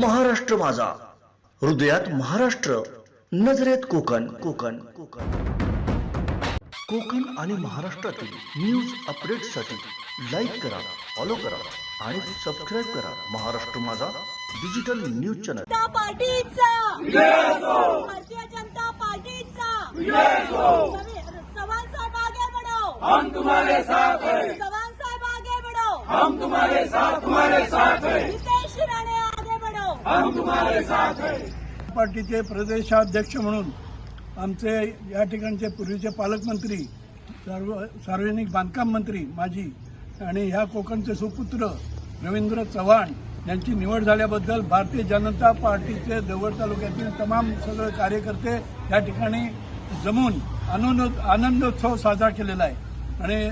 महाराष्ट्र माझा. हृदयात महाराष्ट्र नजरेत कोकण. कोकण कोकण. कोकण आणि महाराष्ट्रातील न्यूज अपडेटसाठी लाईक करा फॉलो करा आणि सबस्क्राईब करा महाराष्ट्र माझा डिजिटल न्यूज चॅनल जनता पार्टीचा. भारतीय जनता पार्टीचा. चव्हाण साहेब आगे बढ़ो. हम तुम्हारे साथ हैं. चव्हाण साहेब आगे बढ़ो. हम तुम्हारे साथ तुम्हारे साथ हैं. पार्टीचे प्रदेशाध्यक्ष म्हणून आमचे या ठिकाणचे पूर्वीचे पालकमंत्री सार्व सार्वजनिक बांधकाम मंत्री माजी आणि ह्या कोकणचे सुपुत्र रवींद्र चव्हाण यांची निवड झाल्याबद्दल भारतीय जनता पार्टीचे देवळ तालुक्यातील तमाम सगळे कार्यकर्ते या ठिकाणी जमून आनंद आनंदोत्सव साजरा केलेला आहे. आणि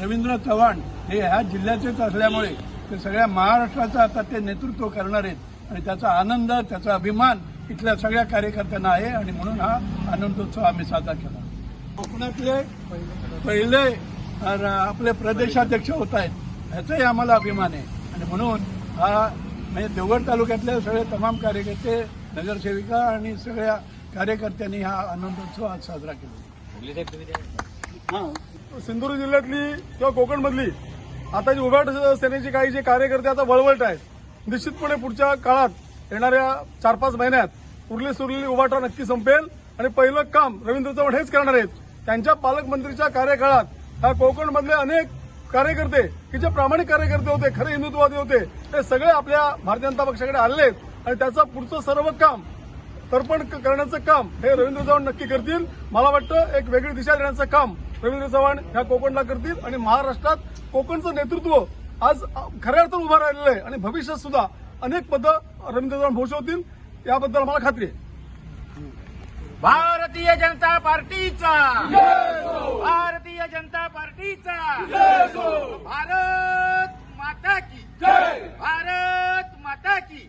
रवींद्र चव्हाण हे ह्या जिल्ह्याचेच असल्यामुळे ते सगळ्या महाराष्ट्राचं आता ते नेतृत्व करणार आहेत. आणि त्याचा आनंद त्याचा अभिमान इथल्या सगळ्या कार्यकर्त्यांना आहे. आणि म्हणून हा आनंदोत्सव आम्ही साजरा केला. कोकणातले पहिले आपले प्रदेशाध्यक्ष होत आहेत. ह्याचाही आम्हाला अभिमान आहे. आणि म्हणून हा म्हणजे देवगड तालुक्यातले सगळे तमाम कार्यकर्ते नगरसेविका आणि सगळ्या कार्यकर्त्यांनी हा आनंदोत्सव आज साजरा केला. सिंधुदुर्ग जिल्ह्यातली किंवा कोकणमधली आता जी उभाट सेनेचे काही जे कार्यकर्ते आता वळवट आहेत निश्चितपणे पुढच्या काळात येणाऱ्या चार पाच महिन्यात उरली सुरलेली उभाटा नक्की संपेल आणि पहिलं काम रवींद्र चव्हाण हेच करणार आहेत. त्यांच्या पालकमंत्रीच्या कार्यकाळात ह्या कोकणमधले अनेक कार्यकर्ते की जे प्रामाणिक कार्यकर्ते होते खरे हिंदुत्ववादी होते ते सगळे आपल्या भारतीय जनता पक्षाकडे आले आहेत. आणि त्याचं पुढचं सर्व काम तर्पण क- करण्याचं काम हे रवींद्र चव्हाण नक्की करतील. मला वाटतं एक वेगळी दिशा देण्याचं काम रवींद्र चव्हाण ह्या कोकणला करतील आणि महाराष्ट्रात कोकणचं नेतृत्व आज खऱ्या अर्थानं उभं राहिलेलं आहे. आणि भविष्यात सुद्धा अनेक पदं रवींद्र चव्हाण भूषवतील याबद्दल मला खात्री आहे. भारतीय जनता पार्टीचा. भारतीय जनता पार्टीचा. भारत माता की. भारत माता की.